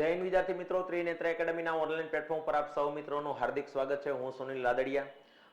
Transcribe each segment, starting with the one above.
હિન્દ વિદ્યાર્થી મિત્રો, Trinetra એકેડમીના online platform પર આપ સૌ મિત્રોનું હાર્દિક સ્વાગત છે. હું સુનિલ લાદડિયા.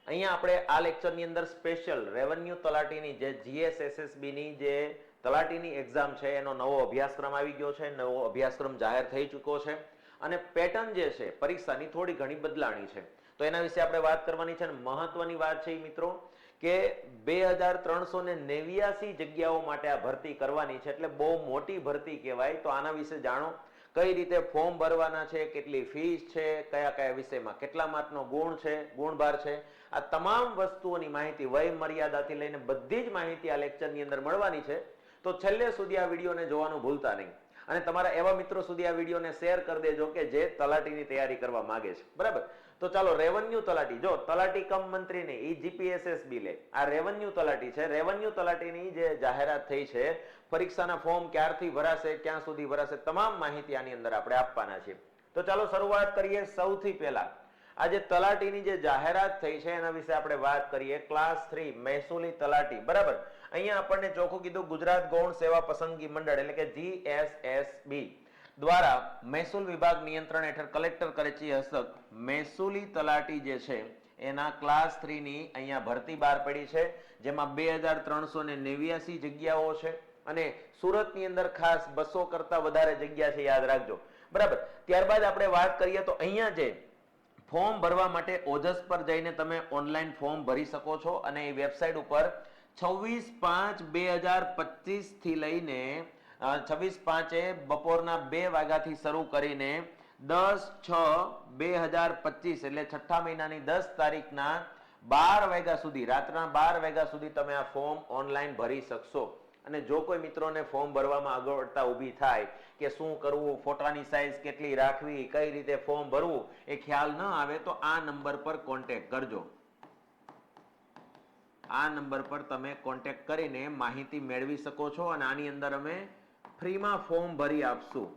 અહીંયા આપણે આ લેક્ચરની અંદર સ્પેશિયલ રેવન્યુ તલાટીની જે જીએસએસએસબીની જે તલાટીની એક્ઝામ છે, એનો નવો અભ્યાસક્રમ આવી ગયો છે. નવો અભ્યાસક્રમ જાહેર થઈ ચૂક્યો છે. અને પેટર્ન જે છે, પરીક્ષાની થોડી ઘણી બદલાણી છે. તો એના વિશે આપણે વાત કરવાની છે અને મહત્વની વાત છે મિત્રો કે બે હજાર ત્રણસો ને નેવ્યાસી જગ્યાઓ માટે આ ભરતી કરવાની છે. એટલે બહુ મોટી ભરતી કહેવાય. તો આના વિશે જાણો. કઈ રીતે ફોર્મ ભરવાના છે, કેટલી ફીસ છે, કયા કયા વિષયમાં કેટલા માર્કનો ગુણ છે, ગુણભાર છે. આ તમામ વસ્તુઓની માહિતી વય મર્યાદાથી લઈને બધી જ માહિતી આ લેક્ચરની અંદર મળવાની છે. તો છેલ્લે સુધી આ વિડીયોને જોવાનું ભૂલતા નહીં. અને તમારા એવા મિત્રો સુધી આ વિડીયોને શેર કરી દેજો કે જે તલાટીની તૈયારી કરવા માંગે છે. બરાબર? તો ચાલો રેવન્યુ તલાટી. જો તલાટી કમ મંત્રીને ઈ જીપીએસએસબી લે. આ રેવન્યુ તલાટી છે. રેવન્યુ તલાટીની જે જાહેરાત થઈ છે, પરીક્ષાના ફોર્મ ક્યારથી ભરાશે, ક્યાં સુધી ભરાશે, તમામ માહિતી આની અંદર આપણે આપવાના છે તો ચાલો, શરૂઆત કરીએ સૌથી પહેલા. આજે તલાટીની જે જાહેરાત થઈ છે, એના વિશે આપણે વાત કરીએ. ક્લાસ થ્રી મહેસૂલી તલાટી. બરાબર? અહીંયા આપણને ચોખ્ખું કીધું ગુજરાત ગૌણ સેવા પસંદગી મંડળ એટલે કે જીએસએસબી દ્વારા મહેસૂલ વિભાગ નિયંત્રણ હેઠળ કલેક્ટર કચેરી હસ્તક. મહેસૂલી તલાટી જે છે, એના ક્લાસ થ્રીની અહીંયા ભરતી બહાર પડી છે, જેમાં બે હજાર ત્રણસો ને નેવ્યાસી જગ્યાઓ છે અને સુરતની અંદર ખાસ બસો કરતા વધારે જગ્યા છે, યાદ રાખજો. બરાબર? ત્યારબાદ આપણે વાત કરીએ તો અહીંયા જે ફોર્મ ભરવા માટે ઓજસ પર જઈને તમે ઓનલાઈન ફોર્મ ભરી શકો છો અને એ વેબસાઇટ ઉપર છવ્વીસ પાંચ બે હજાર પચીસથી લઈને છવ્વીસ પાંચે બપોરના બે વાગ્યાથી શરૂ કરીને દસ છ બે હજાર પચીસ, એટલે છઠ્ઠા મહિનાની દસ તારીખના બાર વાગ્યા સુધી રાતના બાર વાગ્યા સુધી તમે આ ફોર્મ ઓનલાઈન ભરી શકશો. અને જો કોઈ મિત્રોને ફોર્મ ભરવામાં અગવડતા ઊભી થાય કે શું કરવું, ફોટાની સાઈઝ કેટલી રાખવી, કઈ રીતે ફોર્મ ભરવું, એ ખ્યાલ ન આવે તો આ નંબર પર કોન્ટેક્ટ કરજો. આ નંબર પર તમે કોન્ટેક્ટ કરીને માહિતી મેળવી શકો છો અને આની અંદર અમે ફ્રીમાં ફોર્મ ભરી આપશું.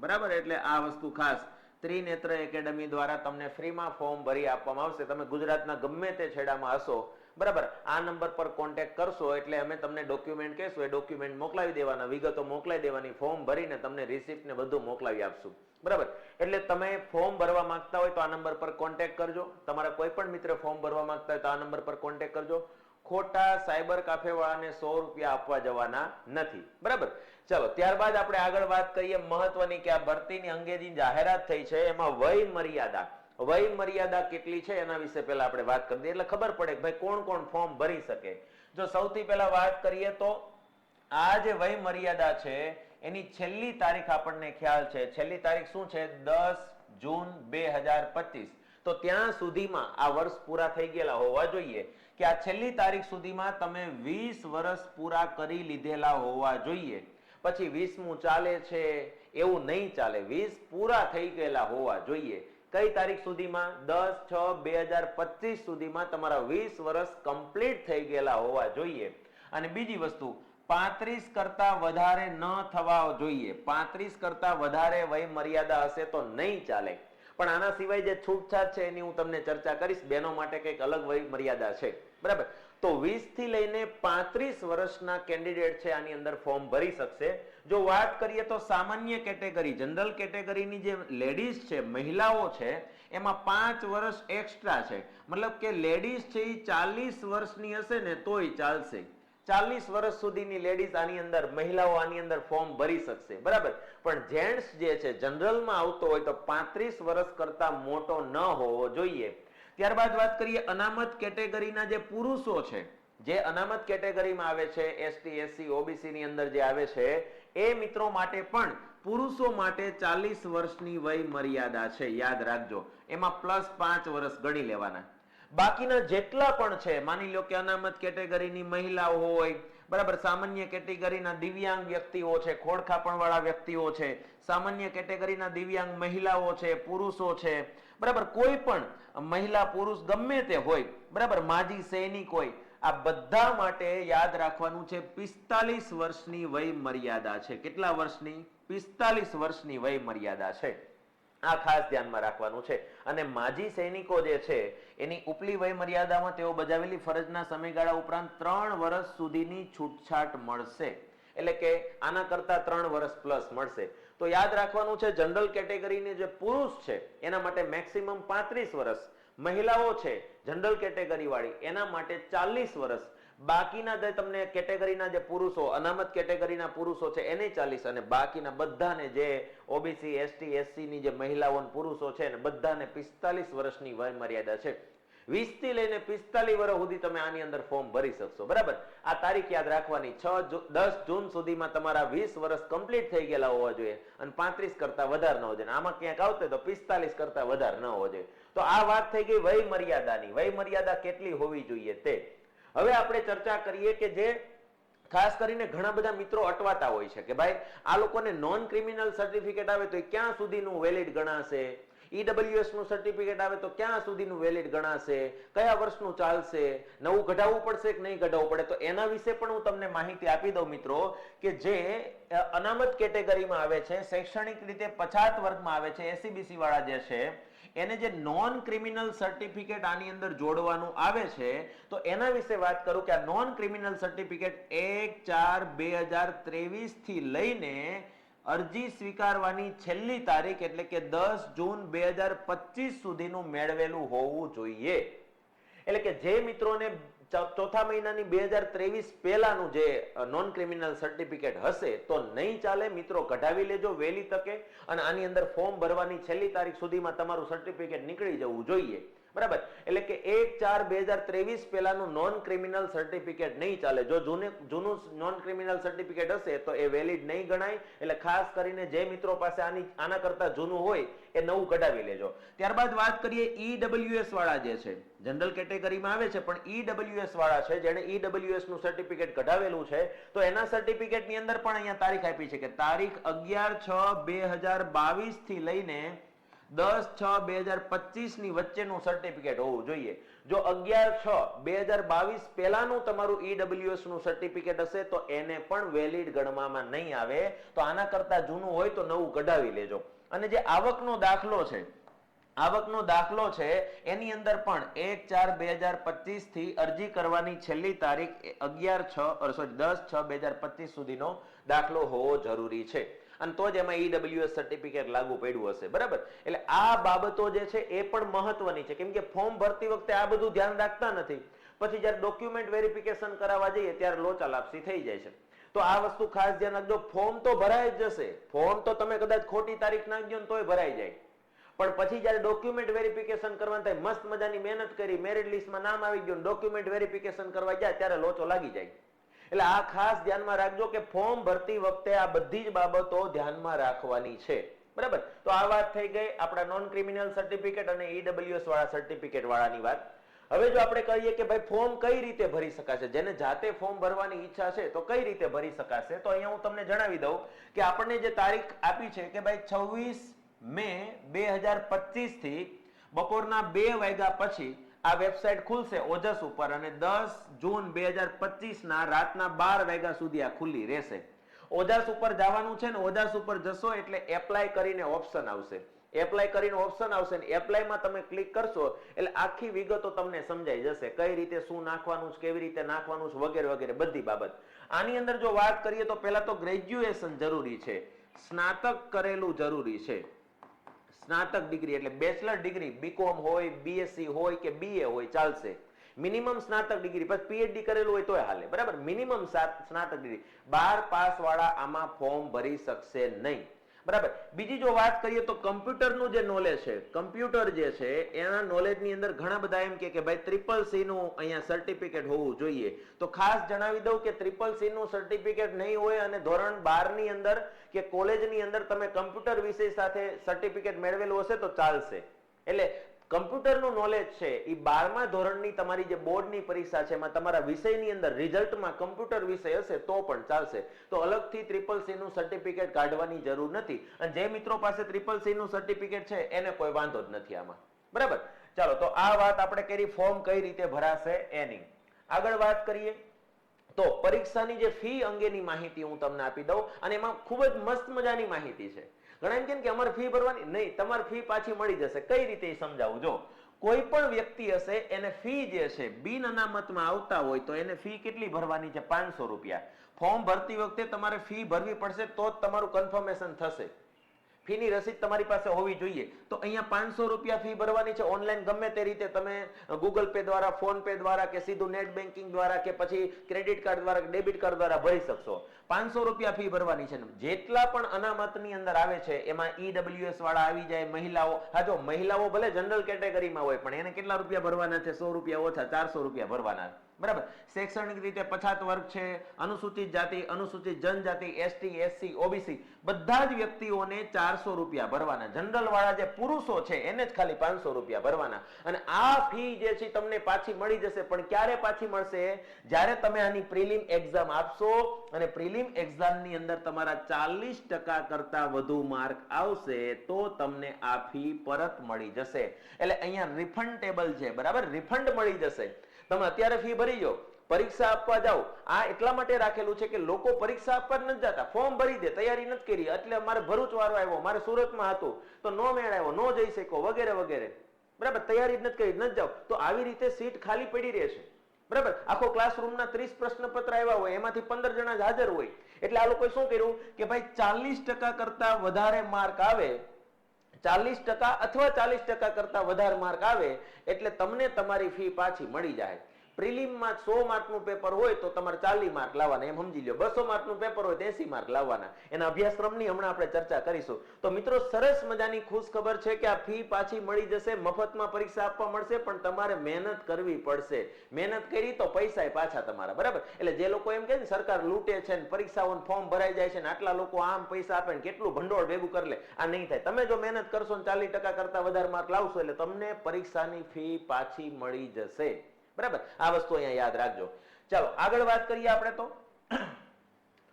બરાબર? એટલે આ વસ્તુ ખાસ ત્રિનેત્ર એકેડમી દ્વારા તમને ફ્રીમાં ફોર્મ ભરી આપવામાં આવશે. તમે ગુજરાતના ગમે તે છેડામાં હશો, બરાબર? આ નંબર પર કોન્ટેક્ટ કરશો એટલે અમે તમને ડોક્યુમેન્ટ કહેશું. એ ડોક્યુમેન્ટ મોકલાવી દેવાના, વિગતો મોકલાવી દેવાની ફોર્મ ભરીને તમને રિસિપ્ટ ને બધું મોકલાવી આપશું. બરાબર. એટલે તમે ફોર્મ ભરવા માંગતા હોય તો આ નંબર પર કોન્ટેક્ટ કરજો. તમારા કોઈ પણ મિત્ર ફોર્મ ભરવા માંગતા હોય તો આ નંબર પર કોન્ટેક્ટ કરજો. ખોટા સાયબર કાફે વાળાને સો રૂપિયા આપવા જવાના નથી. બરાબર? ચલો, ત્યારબાદ આપણે આગળ વાત કરીએ મહત્વની કે આ ભરતીની અંગેની જાહેરાત થઈ છે. એમાં વય મર્યાદા. વય મર્યાદા કેટલી છે એના વિશે પહેલા આપણે વાત કરી દઈએ. એટલે ખબર પડે કે ભાઈ કોણ કોણ ફોર્મ ભરી શકે. જો સૌથી પહેલા વાત કરીએ તો આ જે વય મર્યાદા છે એની છેલ્લી તારીખ આપણને ખ્યાલ છે. છેલ્લી તારીખ શું છે? દસ જૂન બે હજાર પચીસ. તો ત્યાં સુધીમાં આ વર્ષ પૂરા થઈ ગયેલા હોવા જોઈએ કે આ છેલ્લી તારીખ સુધીમાં તમે વીસ વર્ષ પૂરા કરી લીધેલા હોવા જોઈએ. પછી વીસમું ચાલે છે, એવું નહીં ચાલે. વીસ પૂરા થઈ ગયેલા હોવા જોઈએ. કઈ તારીખ સુધીમાં? દસ છ બે હજાર પચીસ સુધીમાં તમારા વીસ વર્ષ કમ્પ્લીટ થઈ ગયેલા હોવા જોઈએ. અને બીજી વસ્તુ પાંત્રીસ કરતા વધારે ન થવા જોઈએ. પાંત્રીસ કરતા વધારે વય મર્યાદા હશે તો નહીં ચાલે. પણ આના સિવાય જે છૂટછાટ છે એની હું તમને ચર્ચા કરીશ. બેનો માટે કંઈક અલગ વય મર્યાદા છે. બરાબર? તો વીસથી લઈને પાંત્રીસ વર્ષના કેન્ડિડેટ છે આની અંદર ફોર્મ ભરી શકશે. જો વાત કરીએ તો સામાન્ય કેટેગરી, જનરલ કેટેગરીની જે લેડીઝ છે, મહિલાઓ છે, એમાં પાંચ વર્ષ એક્સ્ટ્રા છે. મતલબ કે લેડીઝ છે એ ચાલીસ વર્ષની હશે ને તોય ચાલશે. ચાલીસ વર્ષ સુધીની લેડીઝ આની અંદર, મહિલાઓ આની અંદર ફોર્મ ભરી શકશે. બરાબર? પણ જેન્ટ્સ જે છે જનરલમાં આવતો હોય તો પાંત્રીસ વર્ષ કરતા મોટો ન હોવો જોઈએ. ત્યારબાદ વાત કરીએ અનામત કેટેગરીના જે પુરુષો છે, જે અનામત કેટેગરીમાં આવે છે એસટી એસસી ઓબીસી ની અંદર જે આવે છે, એ મિત્રો માટે પણ પુરુષો માટે ચાલીસ વર્ષની વય મર્યાદા છે. યાદ રાખજો. એમાં પ્લસ પાંચ વર્ષ ગણી લેવાના. બાકીના જેટલા પણ છે, માની લો કે અનામત કેટેગરીની મહિલાઓ હોય, બરાબર, સામાન્ય કેટેગરીના દિવ્યાંગ વ્યક્તિઓ છે ખોડખાપણવાળા વ્યક્તિઓ છે, સામાન્ય કેટેગરીના દિવ્યાંગ મહિલાઓ છે, પુરુષો છે, બરાબર, કોઈ પણ મહિલા પુરુષ ગમે તે હોય, બરાબર, માજી સૈનિક હોય, આ બધા માટે યાદ રાખવાનું છે, પિસ્તાલીસ વર્ષની વય મર્યાદા છે. કેટલા વર્ષની? પિસ્તાલીસ વર્ષની વય મર્યાદા છે. આ ખાસ ધ્યાનમાં રાખવાનું છે. અને માજી સૈનિકો જે છે, એની ઉપલી વય મર્યાદામાં તેઓ બજાવેલી ફરજના સમયગાળા ઉપરાંત ત્રણ વર્ષ સુધીની છૂટછાટ મળશે. એટલે કે આના કરતા ત્રણ વર્ષ પ્લસ મળશે. તો યાદ રાખવાનું છે, જનરલ કેટેગરીની જે પુરુષ છે, એના માટે મેક્સિમમ પાંત્રીસ વર્ષ મહિલાઓ છે, જનરલ કેટેગરી વાળી એના માટે ચાલીસ વર્ષ બાકીના જે તમને કેટેગરીના જે પુરુષો, અનામત કેટેગરીના પુરુષો છે, એને ચાલીસ અને બાકીના બધાને જે ઓબીસી, એસટી ની જે મહિલાઓ પુરુષો છે ને, બધાને પિસ્તાલીસ વર્ષની વય મર્યાદા છે. વીસથી લઈને પિસ્તાલીસ વર્ષ સુધી તમે આની અંદર ફોર્મ ભરી શકશો. બરાબર? આ તારીખ યાદ રાખવાની, છ દસ જૂન સુધીમાં તમારા વીસ વર્ષ કમ્પ્લીટ થઈ ગયેલા હોવા જોઈએ અને પાંત્રીસ કરતા વધારે ન હોવા જોઈએ. આમાં ક્યાંક આવતો તો પિસ્તાલીસ કરતા વધારે ન હોવા જોઈએ. તો આ વાત થઈ ગઈ વય મર્યાદાની વય મર્યાદા કેટલી હોવી જોઈએ તે? હવે આપણે ચર્ચા કરીએ કે જે ખાસ કરીને ઘણા બધા મિત્રો અટવાતા હોય છે કે ભાઈ, આ લોકોને નોન ક્રિમિનલ સર્ટિફિકેટ આવે તો એ ક્યાં સુધીનું વેલિડ ગણાશે? ઈડબ્લ્યુએસનું સર્ટિફિકેટ આવે તો ક્યાં સુધીનું વેલિડ ગણાશે? કયા વર્ષનું ચાલશે? નવું કઢાવવું પડશે કે નહીં કઢાવવું પડે? તો એના વિશે પણ હું તમને માહિતી આપી દઉં મિત્રો કે જે અનામત કેટેગરીમાં આવે છે, શૈક્ષણિક રીતે પછાત વર્ગમાં આવે છે એસીબીસી વાળા જે છે એને જે નોન ક્રિમિનલ સર્ટિફિકેટ આની અંદર જોડવાનું આવે છે, તો એના વિશે વાત કરું કે આ નોન ક્રિમિનલ સર્ટિફિકેટ એક ચાર બે હજાર ત્રેવીસથી લઈને અરજી સ્વીકારવાની છેલ્લી તારીખ એટલે કે દસ જૂન બે હજાર પચીસ સુધીનું મેળવેલું હોવું જોઈએ. એટલે કે જે મિત્રોને ચોથા મહિનાની બે હજાર ત્રેવીસ પહેલાનું જે નોન ક્રિમિનલ સર્ટિફિકેટ હશે, તો નહીં ચાલે. મિત્રો, કઢાવી લેજો, વહેલી તકે. અને આની અંદર ફોર્મ ભરવાની છેલ્લી તારીખ સુધીમાં તમારું સર્ટિફિકેટ નીકળી જવું જોઈએ. બરાબર? એટલે કે એક ચાર બે હજાર ત્રેવીસ પહેલાનું નોન ક્રિમિનલ સર્ટિફિકેટ નહીં ચાલે. જો જૂને જૂનું નોન ક્રિમિનલ સર્ટિફિકેટ હશે, તો એ વેલિડ નહીં ગણાય. એટલે ખાસ કરીને જે મિત્રો પાસે આની આના કરતા જૂનું હોય, એ નવું કઢાવી લેજો. ત્યારબાદ વાત કરીએ ઈડબ્લ્યુએસ વાળા જે છે. જનરલ કેટેગરીમાં આવે છે, પણ ઈડબ્લ્યુએસ વાળા છે, જેણે ઈડબ્લ્યુએસનું સર્ટિફિકેટ કઢાવેલું છે, તો એના સર્ટિફિકેટની અંદર પણ અહીંયા તારીખ આપી છે કે તારીખ અગિયાર છ બે હજાર બાવીસથી લઈને દસ, છ, બે હજાર પચીસની વચ્ચેનું સર્ટિફિકેટ હોવું જોઈએ. જો અગિયાર, છ, બે હજાર બાવીસ પહેલાનું તમારું ઈડબ્લ્યુએસનું સર્ટિફિકેટ હશે, તો એને પણ વેલિડ ગણવામાં નહીં આવે. તો આના કરતા જૂનું હોય તો નવું કઢાવી લેજો. અને જે આવકનો દાખલો છે, આવકનો દાખલો છે, એની અંદર પણ એક, ચાર, બે હજાર પચીસથી અરજી કરવાની છેલ્લી તારીખ અગિયાર, છ સોરી દસ, છ, બે હજાર પચીસ સુધીનો દાખલો હોવો જરૂરી છે. અને તો જ એમાં ઈડબ્લ્યુએસ સર્ટિફિકેટ લાગુ પડ્યું હશે, બરાબર? એટલે આ બાબતો જે છે એ પણ મહત્વની છે. કેમ કે ફોર્મ ભરતી વખતે આ બધું ધ્યાન રાખતા નથી. પછી જ્યારે ડોક્યુમેન્ટ વેરિફિકેશન કરાવવા જઈએ, ત્યારે લોચા લાપસી થઈ જાય છે. તો આ વસ્તુ ખાસ ધ્યાન રાખજો. ફોર્મ તો ભરાય જ જશે. ફોર્મ તો તમે કદાચ ખોટી તારીખ નાખજો ને તોય ભરાઈ જાય. પણ પછી જ્યારે ડોક્યુમેન્ટ વેરિફિકેશન કરવાનું થાય, મસ્ત મજાની મહેનત કરી મેરિટ લિસ્ટમાં નામ આવી ગયું ડોક્યુમેન્ટ વેરિફિકેશન કરવા જાય, ત્યારે લોચો લાગી જાય. એટલે આ ખાસ ધ્યાનમાં રાખજો કે ફોર્મ ભરતી વખતે આ બધી જ બાબતો ધ્યાનમાં રાખવાની છે. બરાબર? તો આ વાત થઈ ગઈ આપણા નોન ક્રિમિનલ સર્ટિફિકેટ અને ઈડબ્લ્યુએસ વાળા સર્ટિફિકેટ વાળાની વાત. હવે જો આપણે કહીએ કે ભાઈ ફોર્મ કઈ રીતે ભરી શકાશે? જેને જાતે ફોર્મ ભરવાની ઈચ્છા છે તો કઈ રીતે ભરી શકાશે? તો અહીંયા હું તમને જણાવી દઉં કે આપણને જે તારીખ આપી છે કે ભાઈ છવ્વીસ મે બે હજારથી બપોરના બે વાગ્યા પછી આ વેબસાઇટ ખુલશે ઓજસ ઉપર અને દસ જૂન બે હજાર પચીસ ના રાતના બાર વાગ્યા સુધી આ ખુલ્લી રહેશે. ઓજાસ ઉપર જવાનું છે ને ઓજાસ ઉપર જશો એટલે એપ્લાય કરીને ઓપ્શન આવશે. એપ્લાય કરીને ઓપ્શન આવશે ને એપ્લાયમાં તમે ક્લિક કરશો એટલે આખી વિગતો તમને સમજાઈ જશે. કઈ રીતે શું નાખવાનું છે, કેવી રીતે નાખવાનું છે, વગેરે વગેરે બધી બાબત. આની અંદર જો વાત કરીએ તો પહેલા તો ગ્રેજ્યુએશન જરૂરી છે. સ્નાતક કરેલું જરૂરી છે. સ્નાતક ડિગ્રી એટલે બેચલર ડિગ્રી બીકોમ હોય બીએસસી હોય કે બીએ હોય, ચાલશે. મિનિમમ સ્નાતક ડિગ્રી, પછી પીએચડી કરેલું હોય તોય હાલે. બરાબર? મિનિમમ સ્નાતક ડિગ્રી. બાર પાસ વાળા આમાં ફોર્મ ભરી શકશે નહીં. બરાબર. બીજી જો વાત કરીએ તો કમ્પ્યુટરનું જે નોલેજ છે, કમ્પ્યુટર જે છે, એના નોલેજની અંદર ઘણા બધા એમ કે ભાઈ ટ્રિપલ સી નું અહીંયા સર્ટિફિકેટ હોવું જોઈએ. તો ખાસ જણાવી દઉં કે ટ્રિપલ સી નું સર્ટિફિકેટ નહીં હોય અને ધોરણ બારની અંદર કે કોલેજની અંદર તમે કમ્પ્યુટર વિષય સાથે સર્ટિફિકેટ મેળવેલું હશે તો ચાલશે. એટલે કમ્પ્યુટરનું નોલેજ છે એ બારમા ધોરણની તમારી જે બોર્ડની પરીક્ષા છે, એમાં તમારા વિષયની અંદર રિઝલ્ટમાં કમ્પ્યુટર વિષય હશે તો પણ ચાલશે. તો અલગથી ટ્રિપલ સી નું સર્ટિફિકેટ કાઢવાની જરૂર નથી. અને જે મિત્રો પાસે ટ્રિપલ સી નું સર્ટિફિકેટ છે, એને કોઈ વાંધો જ નથી આમાં. બરાબર? ચાલો, તો આ વાત આપણે કરી ફોર્મ કઈ રીતે ભરાશે, એની. આગળ વાત કરીએ. તો પરીક્ષાની જે ફી અંગેની માહિતી હું તમને આપી દઉં, અને એમાં ખૂબ જ મસ્ત મજાની માહિતી છે. ઘણા એમ કે અમારે ફી ભરવાની નહીં, તમારે ફી પાછી મળી જશે. કઈ રીતે સમજાવું? જો, કોઈ પણ વ્યક્તિ હશે, એને ફી જે છે, બિન અનામતમાં આવતા હોય તો એને ફી કેટલી ભરવાની છે? પાંચસો રૂપિયા. ફોર્મ ભરતી વખતે તમારે ફી ભરવી પડશે તો જ તમારું કન્ફર્મેશન થશે. ફીની રસીદ તમારી પાસે હોવી જોઈએ. તો અહીંયા પાંચસો રૂપિયા ફી ભરવાની છે. ઓનલાઈન ગમે તે રીતે તમે ગૂગલ પે દ્વારા ફોન પે દ્વારા કે સીધું નેટ બેન્કિંગ દ્વારા કે પછી ક્રેડિટ કાર્ડ દ્વારા ડેબિટ કાર્ડ દ્વારા ભરી શકશો. પાંચસો રૂપિયા ફી ભરવાની છે. જેટલા પણ અનામતની અંદર આવે છે, એમાં ઈડબ્લ્યુએસ વાળા આવી જાય, મહિલાઓ, હા જો, મહિલાઓ ભલે જનરલ કેટેગરીમાં હોય, પણ એને કેટલા રૂપિયા ભરવાના છે? સો રૂપિયા ઓછા, ચારસો રૂપિયા ભરવાના. બરાબર? શૈક્ષણિક રીતે પછાત વર્ગ છે, અનુસૂચિત જાતિ, અનુસૂચિત જનજાતિ એસટી એસસી ઓબીસી બધા જ વ્યક્તિઓને ચારસો રૂપિયા ભરવાના. જનરલ વાળા જે પુરુષો છે, એને જ ખાલી પાંચસો રૂપિયા ભરવાના. અને આ ફી જે છે, તમને પાછી મળી જશે, પણ ક્યારે પાછી મળશે? જ્યારે તમે આની પ્રિલિમ એક્ઝામ આપશો, અને પ્રિલિમ એક્ઝામની અંદર તમારા ચાલીસ ટકા કરતા વધુ માર્ક આવશે તો તમને આ ફી પરત મળી જશે. એટલે અહીંયા રિફંડેબલ છે, બરાબર? રિફંડ મળી જશે. તમે અત્યારે ફી ભરી જાઓ, પરીક્ષા આપવા જાઓ. આ એટલા માટે રાખેલું છે કે લોકો પરીક્ષા આપવા નથી જતા. ફોર્મ ભરી દે, તૈયારી નથી કરી. એટલે મારે ભરૂચ વારો આવ્યો મારે સુરતમાં હતો. તો નો મેળ આવ્યો નો જઈ શકો વગેરે વગેરે. બરાબર? તૈયારી જ નથી કરી નથી જાઓ. તો આવી રીતે સીટ ખાલી પડી રહેશે. બરાબર? આખો ક્લાસરૂમના ત્રીસ પ્રશ્નપત્ર આવ્યા હોય, એમાંથી પંદર જણા જ હાજર હોય. એટલે આ લોકોએ શું કર્યું કે ભાઈ ચાલીસ ટકા કરતા વધારે માર્ક આવે, ચાલીસ ટકા અથવા ચાલીસ ટકા કરતા વધારે માર્ક આવે, એટલે તમને તમારી ફી પાછી મળી જાય. પ્રિલિમમાં સો માર્કનું પેપર હોય તો તમારે ચાલીસ માર્ક લાવવાના, એમ સમજી લો બસો માર્કનું પેપર હોય તો એસી માર્ક લાવવાના. એના અભ્યાસક્રમની હમણાં આપણે ચર્ચા કરીશું. તો મિત્રો, સરસ મજાની ખુશ ખબર છે કે આ ફી પાછી મળી જશે, મફતમાં પરીક્ષા આપવા મળશે, પણ તમારે મહેનત કરવી પડશે. મહેનત કરી તો પૈસા પાછા તમારા, બરાબર? એટલે જે લોકો એમ કે ને, સરકાર લૂંટે છે ને, પરીક્ષાઓનું ફોર્મ ભરાઈ જાય છે ને, આટલા લોકો આમ પૈસા આપે ને, કેટલું ભંડોળ ભેગું કરી આ નહીં થાય. તમે જો મહેનત કરશો ને, ચાલીસ ટકા કરતા વધારે માર્ક લાવશો, એટલે તમને પરીક્ષાની ફી પાછી મળી જશે. બરાબર? આ વસ્તુ અહીંયા યાદ રાખજો. ચાલો, આગળ વાત કરીએ આપણે તો.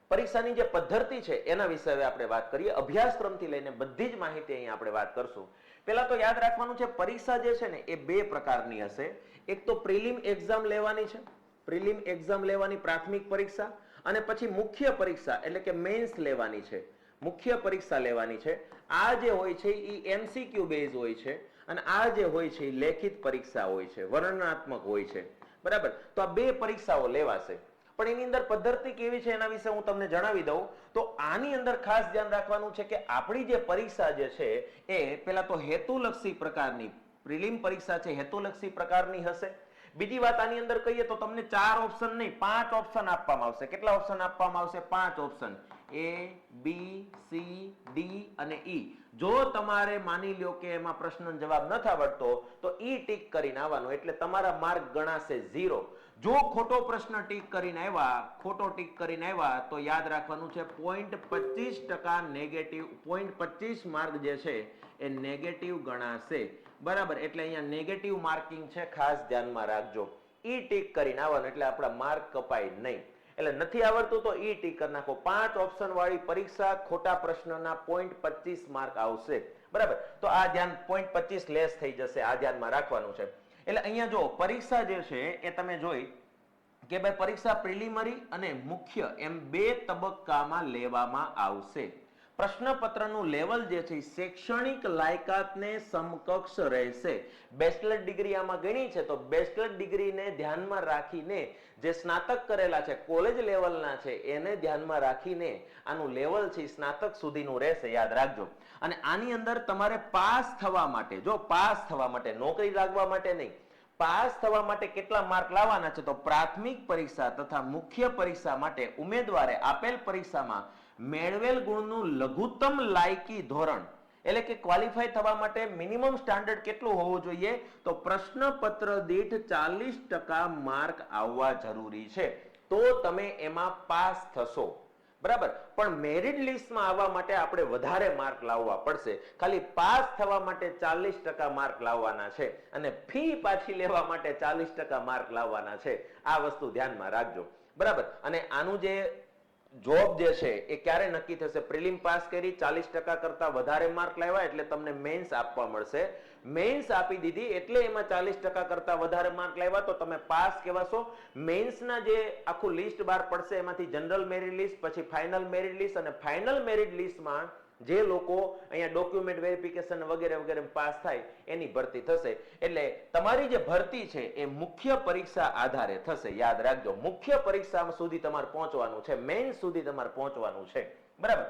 પરીક્ષાની જે પદ્ધતિ છે, એના વિશે આપણે વાત કરીએ. અભ્યાસક્રમથી લઈને બધી જ માહિતી અહીંયા આપણે વાત કરશું. પહેલા તો યાદ રાખવાનું છે, પરીક્ષા જે છે ને, એ બે પ્રકારની હશે. એક તો પ્રિલિમ એક્ઝામ લેવાની છે. પ્રિલિમ એક્ઝામ લેવાની પ્રાથમિક પરીક્ષા અને પછી મુખ્ય પરીક્ષા, એટલે કે મેન્સ લેવાની છે. મુખ્ય પરીક્ષા લેવાની છે. આ જે હોય છે એ એમસીક્યુ બેઝ હોય છે. અને આ જે હોય છે, એ લેખિત પરીક્ષા હોય છે, વર્ણનાત્મક હોય છે. બરાબર? તો આ બે પરીક્ષાઓ લેવાશે. પણ એની અંદર પદ્ધતિ કેવી છે એના વિશે હું તમને જણાવી દઉં. તો આની અંદર ખાસ ધ્યાન રાખવાનું છે કે આપણી જે પરીક્ષા જે છે, એ પેલા તો હેતુલક્ષી પ્રકારની, પ્રિલિમ પરીક્ષા છે, હેતુલક્ષી પ્રકારની હશે. બીજી વાત આની અંદર કહીએ તો તમને ચાર ઓપ્શન નહીં, પાંચ ઓપ્શન આપવામાં આવશે. કેટલા ઓપ્શન આપવામાં આવશે? પાંચ option. A, B, C, D અને ઈ. જો તમારે માની લ્યો કે એમાં પ્રશ્નનો જવાબ નથી આવડતો તો ઈ ટીક કરીને આવવાનું. એટલે તમારા માર્ક ગણાશે ઝીરો. જો ખોટો પ્રશ્ન ટીક કરીને આવ્યા, ખોટો ટીક કરીને આવ્યા, તો યાદ રાખવાનું છે પોઈન્ટ પચીસ ટકા નેગેટિવ પોઈન્ટ પચીસ માર્ક જે છે, એ નેગેટિવ ગણાશે. બરાબર? એટલે અહીંયા નેગેટિવ માર્કિંગ છે, ખાસ ધ્યાનમાં રાખજો. ઈ ટીક કરીને આવવાનું, એટલે આપણા માર્ક કપાય નહીં. એટલે નથી આવડતું તો ઈ ટીક કરી નાખો. પાંચ ઓપ્શન વાળી પરીક્ષા ખોટા પ્રશ્નના પોઈન્ટ પચીસ માર્ક આવશે. બરાબર? તો આ ધ્યાન પોઈન્ટ પચીસ લેસ થઈ જશે. આ ધ્યાનમાં રાખવાનું છે. એટલે અહીંયા જો પરીક્ષા જે છે એ તમે જોઈ કે ભાઈ પરીક્ષા પ્રિલિમરી અને મુખ્ય એમ બે તબક્કામાં લેવામાં આવશે. પ્રશ્નપત્રનું લેવલ જે છે શૈક્ષણિક લાયકાતને સમકક્ષ રહેશે. બેચલર ડિગ્રી આમાં ગણી છે, તો બેચલર ડિગ્રીને ધ્યાનમાં રાખીને જે સ્નાતક કરેલા છે કોલેજ લેવલના છે, એને ધ્યાનમાં રાખીને આનું લેવલ છે સ્નાતક સુધીનું રહેશે, યાદ રાખજો. અને આની અંદર તમારે પાસ થવા માટે, જો પાસ થવા માટે, નોકરી લાગવા માટે નહીં, પાસ થવા માટે કેટલા માર્ક લાવવાના છે, તો પ્રાથમિક પરીક્ષા તથા મુખ્ય પરીક્ષા માટે ઉમેદવારે આપેલ પરીક્ષામાં મેળવેલ ગુણનું લઘુત્તમ લાયકી ધોરણ, એટલે કે ક્વોલિફાય થવા માટે મિનિમમ સ્ટાન્ડર્ડ કેટલું હોવું જોઈએ, તો પ્રશ્નપત્ર દીઠ ચાલીસ ટકા માર્ક આવવા જરૂરી છે. તો તમે એમાં પાસ થશો. બરાબર? પણ મેરિટ લિસ્ટમાં આવવા માટે આપણે વધારે માર્ક લાવવા પડશે. ખાલી પાસ થવા માટે ચાલીસ ટકા માર્ક લાવવાના છે અને ફી પાછી લેવા માટે ચાલીસ ટકા માર્ક લાવવાના છે. આ વસ્તુ ધ્યાનમાં રાખજો. બરાબર? અને આનું જે જોબ જે છે એ ક્યારે નક્કી થશે? પ્રિલિમ પાસ કરી ચાલીસ ટકા કરતા વધારે માર્ક લાવ્યા એટલે તમને મેન્સ આપવા મળશે. મેન્સ આપી દીધી એટલે એમાં ચાલીસ ટકા કરતા વધારે માર્ક લાવ્યા તો તમે પાસ કહેવાશો. મેન્સના જે આખું લિસ્ટ બહાર પડશે એમાંથી જનરલ મેરિટ લિસ્ટ, પછી ફાઇનલ મેરિટ લિસ્ટ અને ફાઇનલ મેરિટ લિસ્ટમાં જે લોકો અહીંયા ડોક્યુમેન્ટ વેરિફિકેશન વગેરે વગેરે પાસ થાય, એની ભરતી થશે. એટલે તમારી જે ભરતી છે, એ મુખ્ય પરીક્ષા આધારે થશે. યાદ રાખજો, મુખ્ય પરીક્ષા સુધી તમારે પહોંચવાનું છે. મેઇન સુધી તમારે પહોંચવાનું છે. બરાબર?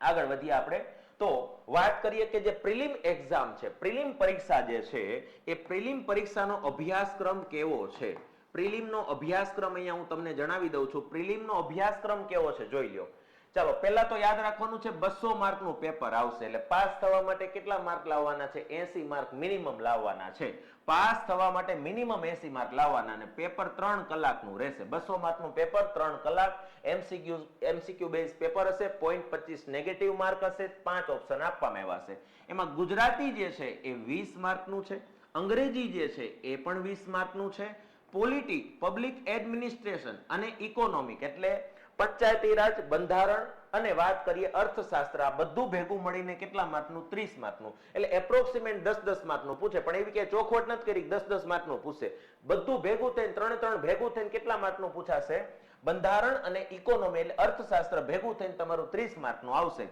આગળ વધીએ આપણે. તો વાત કરીએ કે જે પ્રિલિમ એક્ઝામ છે, પ્રિલિમ પરીક્ષા જે છે, એ પ્રિલિમ પરીક્ષાનો અભ્યાસક્રમ કેવો છે? પ્રિલિમનો અભ્યાસક્રમ અહીંયા હું તમને જણાવી દઉં છું. પ્રિલિમનો અભ્યાસક્રમ કેવો છે? જોઈ લ્યો. ચાલો, પહેલા તો યાદ રાખવાનું છે, બસો માર્કનું પેપર આવશે. એટલે પાસ થવા માટે કેટલા માર્ક લાવવાના છે? એસી માર્ક મિનિમમ લાવવાના છે. પાસ થવા માટે મિનિમમ એસી માર્ક લાવવાના અને પેપર ત્રણ કલાકનું રહેશે. બસો માર્કનું પેપર ત્રણ કલાક. એમસીક્યુ એમસીક્યુ બેઝ પેપર હશે પોઈન્ટ પચીસ નેગેટિવ માર્ક હશે, પાંચ ઓપ્શન આપવામાં આવ્યા છે. એમાં ગુજરાતી જે છે, એ વીસ માર્કનું છે. અંગ્રેજી જે છે, એ પણ વીસ માર્કનું છે. પોલિટી પબ્લિક એડમિનિસ્ટ્રેશન અને ઇકોનોમિક એટલે પંચાયતી રાજ, બંધારણ અને વાત કરીએ અર્થશાસ્ત્ર, આ બધું ભેગું મળીને કેટલા માર્કનું? ત્રીસ માર્કનું. એટલે એપ્રોક્સિમેટ દસ દસ માર્કનું પૂછે. પણ એવી કે ચોખવટ નથી કરી દસ દસ માર્કનું પૂછે. બધું ભેગું થઈને, ત્રણે ત્રણ ભેગું થઈને કેટલા માર્કનું પૂછાશે? બંધારણ અને ઇકોનોમી એટલે અર્થશાસ્ત્ર ભેગું થઈને તમારું ત્રીસ માર્કનું આવશે.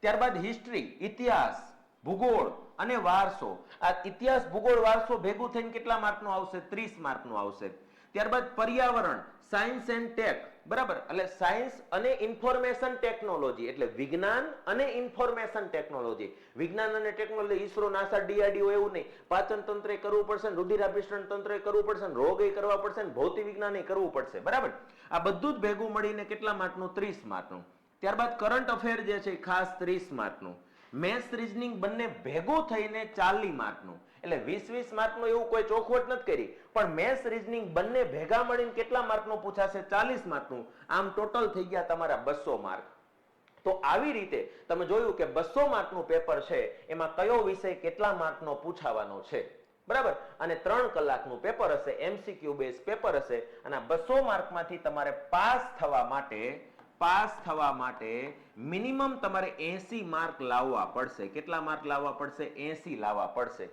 ત્યારબાદ હિસ્ટ્રી ઇતિહાસ, ભૂગોળ અને વારસો. આ ઇતિહાસ, ભૂગોળ, વારસો ભેગું થઈને કેટલા માર્કનું આવશે? ત્રીસ માર્કનું આવશે. ત્યારબાદ પર્યાવરણ સાયન્સ એન્ડ ટેક બરાબર? એટલે સાયન્સ અને ઇન્ફોર્મેશન ટેકનોલોજી એટલે વિજ્ઞાન અને ઇન્ફોર્મેશન ટેકનોલોજી વિજ્ઞાન અને ટેકનોલોજી ઈસરો, નાસા ડીઆરડીઓ એવું નહીં. પાચન તંત્રે કરવું પડશે રુધિરાભિષણ તંત્રે કરવું પડશે રોગ એ કરવા પડશે ભૌતિક વિજ્ઞાન કરવું પડશે, બરાબર? આ બધું જ ભેગું મળીને કેટલા માર્કનું? ત્રીસ માર્કનું. ત્યારબાદ કરંટ અફેર જે છે ખાસ ત્રીસ માર્કનું. મેથ્સ રીઝનિંગ બંને ભેગું થઈને ચાલી માર્કનું. એટલે વીસ વીસ માર્કનું એવું કોઈ ચોખવટ નથી કરી. પણ મેથ્સ રીઝનિંગ બંને ભેગા મળીને કેટલા માર્કનું પૂછાશે? ચાલીસ માર્કનું આમ ટોટલ થઈ ગયા તમારા બસો માર્ક તો આવી રીતે તમે જોયું કે બસો માર્કનું પેપર છે, એમાં કયો વિષય કેટલા માર્કનો પૂછાવાનો છે? બરાબર? અને ત્રણ કલાકનું પેપર હશે એમસીક્યુ બેઝ પેપર હશે, અને બસો માર્કમાંથી તમારે પાસ થવા માટે, પાસ થવા માટે મિનિમમ તમારે એસી માર્ક લાવવા પડશે. કેટલા માર્ક લાવવા પડશે? એસી લાવવા પડશે.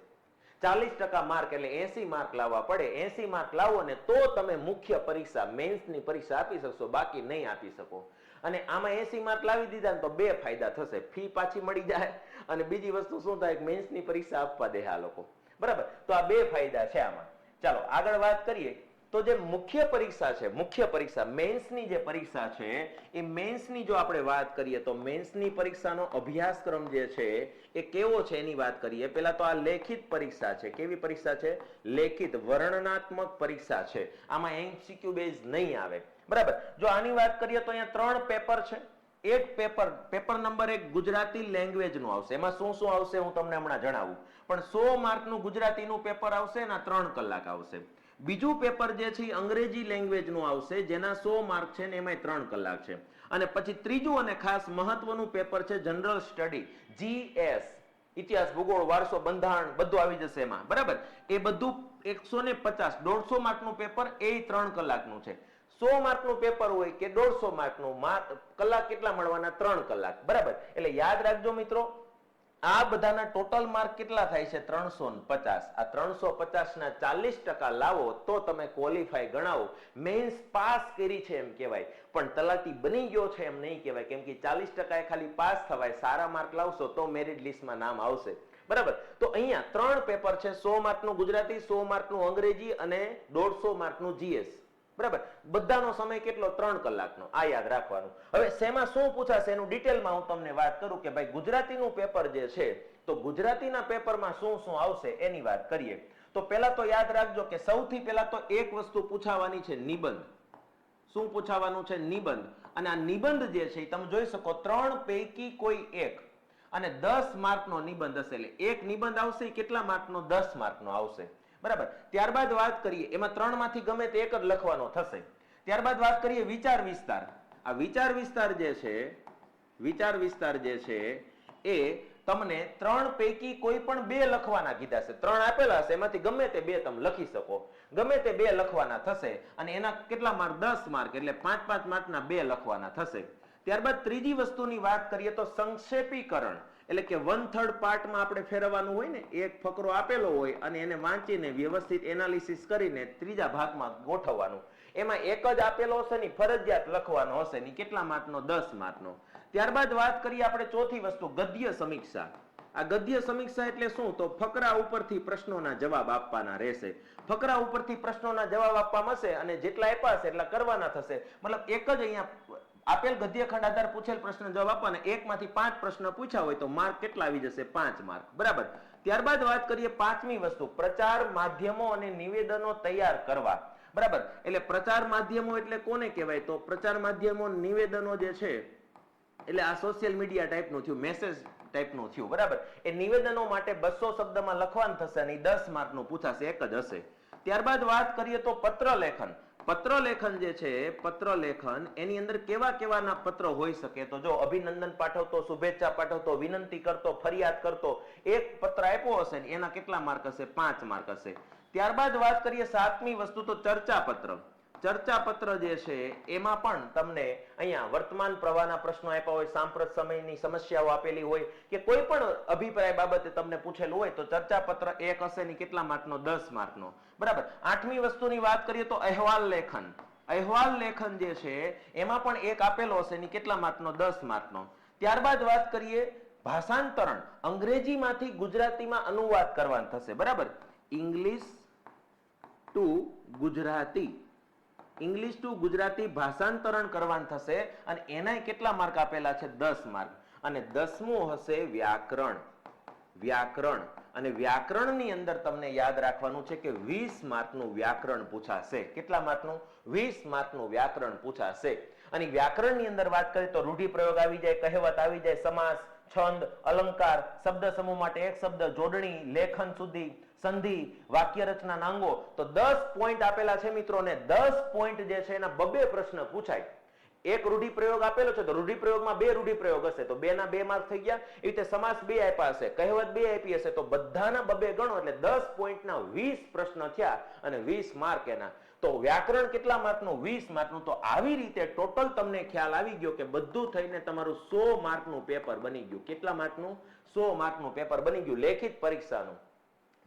ચાલીસ ટકા માર્ક એટલે એસી માર્ક લાવવા પડે. એસી માર્ક લાવો ને તો તમે મુખ્ય પરીક્ષા, મેન્સની પરીક્ષા આપી શકશો, બાકી નહીં આપી શકો. અને આમાં એસી માર્ક લાવી દીધા ને તો બે ફાયદા થશે. ફી પાછી મળી જાય અને બીજી વસ્તુ શું થાય? મેન્સની પરીક્ષા આપવા દે આ લોકો. બરાબર? તો આ બે ફાયદા છે આમાં. ચાલો, આગળ વાત કરીએ. તો જે મુખ્ય પરીક્ષા છે, મુખ્ય પરીક્ષા, મેન્સની જે પરીક્ષા છે, એ મેન્સની જો આપણે વાત કરીએ તો મેન્સની પરીક્ષાનો અભ્યાસક્રમ જે છે, એ કેવો છે એની વાત કરીએ. પહેલા તો આ લેખિત પરીક્ષા છે. કેવી પરીક્ષા છે? લેખિત વર્ણનાત્મક પરીક્ષા છે. આમાં એમસીક્યુ બેઝ નહીં આવે. બરાબર? જો આની વાત કરીએ તો અહીંયા ત્રણ પેપર છે. એક પેપર પેપર નંબર એક ગુજરાતી લેંગ્વેજનું આવશે. એમાં શું શું આવશે હું તમને હમણાં જણાવું. પણ સો માર્કનું ગુજરાતીનું પેપર આવશે એના ત્રણ કલાક આવશે. બીજું પેપર જે છે અંગ્રેજી લેંગ્વેજનું આવશે, જેના સો માર્ક છે ને એમાં ત્રણ કલાક છે. અને પછી ત્રીજું અને ખાસ મહત્વનું પેપર છે જનરલ સ્ટડી જીએસ ઇતિહાસ, ભૂગોળ, વારસો, બંધારણ, બધું આવી જશે એમાં. બરાબર? એ બધું એકસો ને પચાસ, દોઢસો માર્કનું પેપર, એ ત્રણ કલાકનું છે. સો માર્કનું પેપર હોય કે દોઢસો માર્કનું માર્ક, કલાક કેટલા મળવાના? ત્રણ કલાક. બરાબર? એટલે યાદ રાખજો મિત્રો આ બધાના ટોટલ માર્ક કેટલા થાય છે? ત્રણસો પચાસ. આ ત્રણસો પચાસ ના ચાલીસ ટકા લાવો તો તમે ક્વોલિફાય ગણાવો. મેન્સ પાસ કરી છે એમ કહેવાય. પણ તલાટી બની ગયો છે એમ નહીં કહેવાય. કેમ કે ચાલીસ ટકા એ ખાલી પાસ થવાય, સારા માર્ક લાવશો તો મેરિટ લિસ્ટમાં નામ આવશે. બરાબર? તો અહીંયા ત્રણ પેપર છે, સો માર્કનું ગુજરાતી, સો માર્કનું અંગ્રેજી અને દોઢસો માર્કનું જીએસ બરાબર? બધાનો સમય કેટલો? ત્રણ કલાકનો. આ યાદ રાખવાનું. હવે શેમાં શું પૂછાશે એનું ડિટેલમાં હું તમને વાત કરું કે ભાઈ ગુજરાતીનું પેપર જે છે, તો ગુજરાતીના પેપરમાં શું શું આવશે એની વાત કરીએ. તો પહેલા તો યાદ રાખજો કે સૌથી પહેલા તો એક વસ્તુ પૂછાવાની છે નિબંધ. શું પૂછાવાનું છે? નિબંધ. અને આ નિબંધ જે છે તમે જોઈ શકો, ત્રણ પૈકી કોઈ એક. અને દસ માર્કનો નિબંધ હશે. એટલે એક નિબંધ આવશે, કેટલા માર્કનો? દસ માર્કનો આવશે. બરાબર? ત્યારબાદ વાત કરીએ, એમાં ત્રણમાંથી ગમે તે એક જ લખવાનો થશે. ત્યારબાદ વાત કરીએ વિચાર વિસ્તાર. આ વિચાર વિસ્તાર જે છે, વિચાર વિસ્તાર જે છે, એ તમને ત્રણ પૈકી કોઈ પણ બે લખવાના કીધા છે. ત્રણ આપેલા હશે, એમાંથી ગમે તે બે તમે લખી શકો. ગમે તે બે લખવાના થશે, અને એના કેટલા માર્ક? દસ માર્ક, એટલે પાંચ પાંચ માર્કના બે લખવાના થશે. ત્યારબાદ ત્રીજી વસ્તુની વાત કરીએ તો સંક્ષેપીકરણ. એટલે કે વન થર્ડ પાર્ટમાં આપણે ફેરવવાનું હોય ને, એક ફકરો આપેલો હોય અને એને વાંચીને વ્યવસ્થિત એનાલિસિસ કરીને ત્રીજા ભાગમાં ગોઠવવાનું. એમાં એક જ આપેલો હશે ને, ફરજિયાત લખવાનો હશે ને કેટલા માર્કનો? દસ માર્કનો. ત્યારબાદ વાત કરીએ આપણે ચોથી વસ્તુ, ગદ્ય સમીક્ષા. આ ગદ્ય સમીક્ષા એટલે શું? તો ફકરા ઉપરથી પ્રશ્નોના જવાબ આપવાના રહેશે. ફકરા ઉપરથી પ્રશ્નોના જવાબ આપવા મળશે અને જેટલા આપ્યા હશે એટલા કરવાના થશે. મતલબ એક જ અહીંયા આપેલ ગદ્ય ખંડ આધાર પૂછેલ પ્રશ્ન જવાબ આપવાના એકમાંથી પાંચ પ્રશ્ન પૂછ્યા હોય તો માર્ક કેટલા આવી જશે? પાંચ માર્ક. બરાબર. ત્યારબાદ વાત કરીએ પાંચમી વસ્તુ, પ્રચાર માધ્યમો અને નિવેદનો તૈયાર કરવા. બરાબર. એટલે પ્રચાર માધ્યમો એટલે કોને કહેવાય? તો પ્રચાર માધ્યમો નિવેદનો જે છે, એટલે આ સોશિયલ મીડિયા ટાઈપનું થયું મેસેજ ટાઈપનું થયું. બરાબર. એ નિવેદનો માટે બસો શબ્દમાં લખવાનું થશે અને દસ માર્કનું પૂછાશે, એક જ હશે. ત્યારબાદ વાત કરીએ તો પત્ર લેખન પત્ર લેખન જે છે પત્ર લેખન એની અંદર કેવા કેવાના પત્ર હોઈ શકે? તો જો અભિનંદન પાઠવતો, શુભેચ્છા પાઠવતો, વિનંતી કરતો, ફરિયાદ કરતો, એક પત્ર આપ્યો હશે એના કેટલા માર્ક હશે? પાંચ માર્ક હશે. ત્યારબાદ વાત કરીએ સાતમી વસ્તુ તો ચર્ચા પત્ર ચર્ચા પત્ર જે છે, એમાં પણ તમને અહીંયા વર્તમાન પ્રવાહના પ્રશ્નો આપ્યા હોય, સાંપ્રત સમયની સમસ્યાઓ આપેલી હોય કે કોઈ પણ અભિપ્રાય બાબતે તમને પૂછેલું હોય, તો ચર્ચા પત્ર એક હશે ની કેટલા માર્કનો? દસ માર્કનો. બરાબર? આઠમી વસ્તુની વાત કરીએ તો અહેવાલ લેખન. અહેવાલ લેખન જે છે, એમાં પણ એક આપેલો હશે ની કેટલા માર્કનો? દસ માર્કનો. ત્યારબાદ વાત કરીએ ભાષાંતરણ. અંગ્રેજીમાંથી ગુજરાતીમાં અનુવાદ કરવાનું થશે. બરાબર? English to Gujarati. English to Gujarati ભાષાંતરણ કરવાનું થશે અને એના કેટલા માર્ક આપેલા છે? દસ માર્ક. અને દસમું હશે વ્યાકરણ. વ્યાકરણ. અને વ્યાકરણની અંદર તમને યાદ રાખવાનું છે કે વીસ માર્કનું વ્યાકરણ પૂછાશે. કેટલા માર્કનું? વીસ માર્કનું વ્યાકરણ પૂછાશે. અને વ્યાકરણની અંદર વાત કરીએ તો રૂઢિપ્રયોગ આવી જાય, કહેવત આવી જાય, સમાસ, છંદ, અલંકાર, શબ્દ સમૂહ માટે એક શબ્દ, જોડણી, લેખન સુધી સંધિ વાક્ય રચના નાંગો. તો દસ પોઈન્ટ આપેલા છે મિત્રો ને દસ પોઈન્ટ જે છે એના બબે પ્રશ્ન પૂછાય. એક રૂઢિપ્રયોગ આપેલો છે, તો રૂઢિપ્રયોગમાં બે રૂઢિપ્રયોગ હશે. તો બે ના બે માર્ક થઈ ગયા. એ રીતે સમાસ બે આપ્યા હશે, કહેવત બે આપી હશે. તો બધાના બબે ગણો, એટલે દસ પોઈન્ટના વીસ પ્રશ્ન થયા અને વીસ માર્ક એના. તો વ્યાકરણ કેટલા માર્કનું વીસ માર્કનું તો આવી રીતે ટોટલ તમને ખ્યાલ આવી ગયો કે બધું થઈને તમારું સો માર્કનું પેપર બની ગયું. કેટલા માર્કનું સો માર્કનું પેપર બની ગયું. લેખિત પરીક્ષાનું.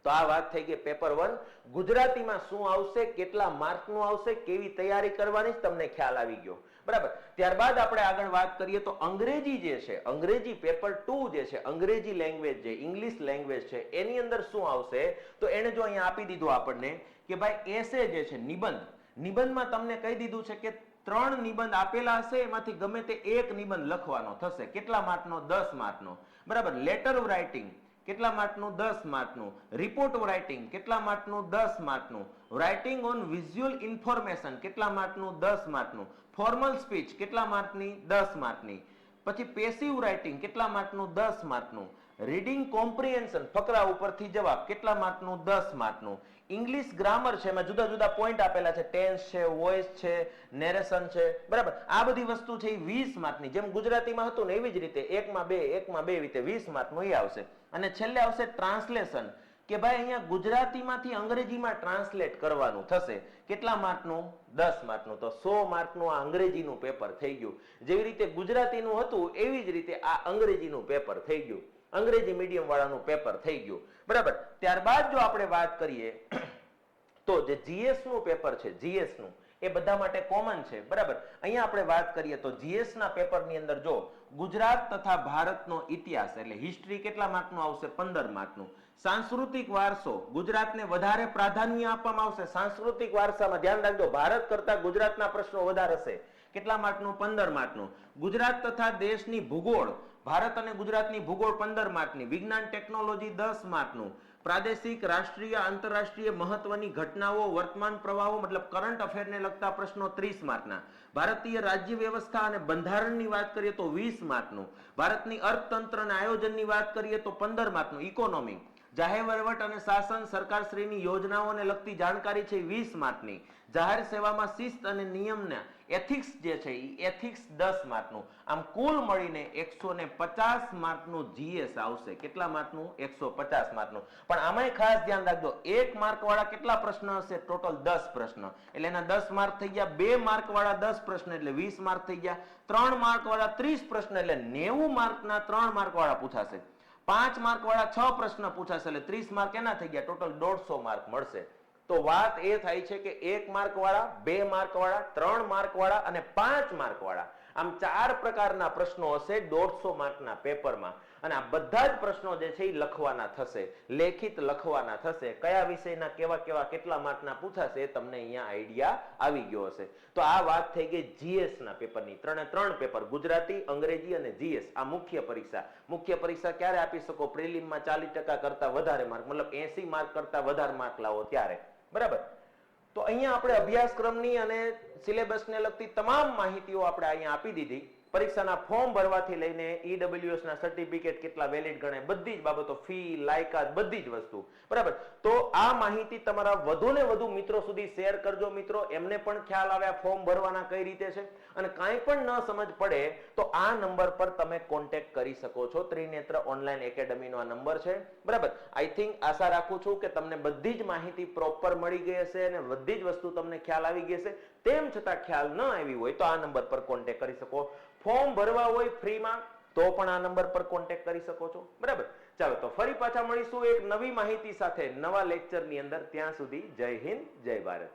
તો આ વાત થઈ ગઈ પેપર વન. ગુજરાતીમાં શું આવશે, કેટલા માર્કનું આવશે, કેવી તૈયારી કરવાની તમને ખ્યાલ આવી ગયો. બરાબર. ત્યારબાદ આપણે આગળ વાત કરીએ તો અંગ્રેજી જે છે, અંગ્રેજી પેપર ટુ જે છે, અંગ્રેજી લેંગ્વેજ જે, ઇંગ્લિશ લેંગ્વેજ છે, એની અંદર શું આવશે? તો એને જો અહીંયા આપી દીધું આપણને કે ભાઈ એસે જે છે, નિબંધ. નિબંધમાં તમને કહી દીધું છે કે ત્રણ નિબંધ આપેલા હશે, એમાંથી ગમે તે એક નિબંધ લખવાનો થશે. કેટલા માર્કનો? દસ માર્કનો. બરાબર. લેટર રાઇટિંગ કેટલા માર્કનું? દસ માર્કનું. રિપોર્ટ રાઇટિંગ કેટલા માર્કનું? દસ માર્કનું. રાઇટિંગ ઓન વિઝ્યુઅલ ઇન્ફોર્મેશન કેટલા માર્કનું? દસ માર્કનું. ફોર્મલ સ્પીચ કેટલા માર્કની? દસ માર્કની. પછી પેસિવ રાઇટિંગ કેટલા માર્કનું? દસ માર્કનું. રીડિંગ કોમ્પ્રિહેન્શન ફકરા ઉપરથી જવાબ. કેટલા માર્કનું? દસ માર્કનું. ઇંગ્લિશ ગ્રામર છે, એમાં જુદા જુદા પોઈન્ટ આપેલા છે. ટેન્સ છે વોઇસ છે નેરેશન છે. બરાબર? આ બધી વસ્તુ છે એ વીસ માર્કની. જેમ ગુજરાતીમાં હતું ને એવી જ રીતે. એકમાં બે એકમાં બે રીતે વીસ માર્કનું એ આવશે. અને છેલ્લે આવશે ટ્રાન્સલેશન કે ભાઈ અહીંયા ગુજરાતીમાંથી અંગ્રેજીમાં ટ્રાન્સલેટ કરવાનું થશે. કેટલા માર્કનું? દસ માર્કનું. તો સો માર્કનું આ અંગ્રેજીનું પેપર થઈ ગયું. જેવી રીતે ગુજરાતીનું હતું, એવી જ રીતે આ અંગ્રેજીનું પેપર થઈ ગયું. અંગ્રેજી મીડિયમ વાળાનું પેપર થઈ ગયું. બરાબર? ત્યારબાદ જો આપણે વાત કરીએ, તો જે જીએસનું પેપર છે જીએસનું, એ બધા માટે કોમન છે. બરાબર? અહીંયા આપણે વાત કરીએ તો જીએસ ના પેપરની અંદર જો, ગુજરાત તથા ભારતનો ઇતિહાસ, એટલે હિસ્ટ્રી કેટલા માર્કનું આવશે? પંદર માર્કનું સાંસ્કૃતિક વારસો ગુજરાતને વધારે પ્રાધાન્ય આપવામાં આવશે. સાંસ્કૃતિક વારસામાં ધ્યાન રાખજો, ભારત કરતા ગુજરાતના પ્રશ્નો વધારે હશે. કેટલા માર્કનું પંદર માર્કનું ગુજરાત તથા દેશની ભૂગોળ ભારત અને ગુજરાતની ભૂગોળ પંદર માર્કની, વિજ્ઞાન ટેકનોલોજી દસ માર્કનું, પ્રાદેશિક, રાષ્ટ્રીય, આંતરરાષ્ટ્રીય મહત્વની ઘટનાઓ, વર્તમાન પ્રવાહો, મતલબ કરંટ અફેરને લગતા પ્રશ્નો ત્રીસ માર્કના. ભારતીય રાજ્ય વ્યવસ્થા અને બંધારણની વાત કરીએ તો વીસ માર્કનું. ભારતની અર્થતંત્ર અને આયોજનની વાત કરીએ તો પંદર માર્કનું. ઇકોનોમી જાહેર વહીવટ અને શાસન સરકારશ્રીની યોજનાઓને લગતી જાણકારી છે વીસ માર્કની. જાહેર સેવામાં શિસ્ત અને નિયમના એથિક્સ જે છે એ એથિક્સ દસ માર્કનું. આમ કુલ મળીને એકસો ને પચાસ માર્કનું જીએસ આવશે. કેટલા માર્કનું? એકસો પચાસ માર્કનું. પણ આમાંય ખાસ ધ્યાન રાખજો, એક માર્ક વાળા કેટલા પ્રશ્ન હશે? ટોટલ દસ પ્રશ્ન. એટલે એના દસ માર્ક થઈ ગયા, બે માર્ક વાળા દસ પ્રશ્ન એટલે વીસ માર્ક થઈ ગયા, ત્રણ માર્ક વાળા ત્રીસ પ્રશ્ન એટલે નેવું માર્કના ત્રણ માર્ક વાળા પૂછાશે. પાંચ માર્ક વાળા છ પ્રશ્ન પૂછાશે એટલે ત્રીસ માર્ક એના થઈ ગયા, ટોટલ દોઢસો માર્ક મળશે. તો વાત એ થાય છે કે એક માર્ક વાળા બે માર્ક વાળા ત્રણ માર્ક વાળા અને પાંચ માર્ક વાળા આમ ચાર પ્રકારના પ્રશ્નો હશે દોઢસો માર્કના પેપરમાં. અને આ બધા જ પ્રશ્નો જે છે એ લખવાના થશે. લેખિત લખવાના થશે. કયા વિષયના, કેવા કેવા, કેટલા માર્કના પૂછાશે એ તમને અહીંયા આઈડિયા આવી ગયો હશે. તો આ વાત થઈ ગઈ જીએસ ના પેપરની. ત્રણે ત્રણ પેપર, ગુજરાતી, અંગ્રેજી અને જીએસ. આ મુખ્ય પરીક્ષા. મુખ્ય પરીક્ષા ક્યારે આપી શકો? પ્રિલિમમાં ચાલીસ ટકા કરતા વધારે માર્ક. મતલબ એસી માર્ક કરતા વધારે માર્ક લાવો ત્યારે. બરાબર? તો અહીંયા આપણે અભ્યાસક્રમની અને સિલેબસને લગતી તમામ માહિતીઓ આપણે અહીંયા આપી દીધી. પરીક્ષાના ફોર્મ ભરવાથી લઈને ઈડબ્લ્યુએસ ના સર્ટિફિકેટ કેટલા વેલિડ ગણે બધી જ બાબતો ફી લાયકાત, બધી જ વસ્તુ. બરાબર? તો આ માહિતી તમારા વધુ ને વધુ મિત્રો સુધી શેર કરજો મિત્રો. એમને પણ ખ્યાલ આવે આ ફોર્મ ભરવાના કઈ રીતે છે. અને કાંઈ પણ ન સમજ પડે, તો આ નંબર પર તમે કોન્ટેક્ટ કરી શકો છો. ત્રિનેત્ર ઓનલાઈન એકેડમીનો આ નંબર છે. બરાબર? આઈ થિંક આશા રાખું છું કે તમને બધી જ માહિતી પ્રોપર મળી ગઈ હશે અને બધી જ વસ્તુ તમને ખ્યાલ આવી ગઈ હશે. તેમ છતાં ખ્યાલ ન આવી હોય તો આ નંબર પર કોન્ટેક્ટ કરી શકો. ફોર્મ ભરવા હોય ફ્રીમાં, તો પણ આ નંબર પર કોન્ટેક્ટ કરી શકો છો. બરાબર? ચાલો, તો ફરી પાછા મળીશું એક નવી માહિતી સાથે નવા લેક્ચરની અંદર. ત્યાં સુધી જય હિન્દ, જય ભારત.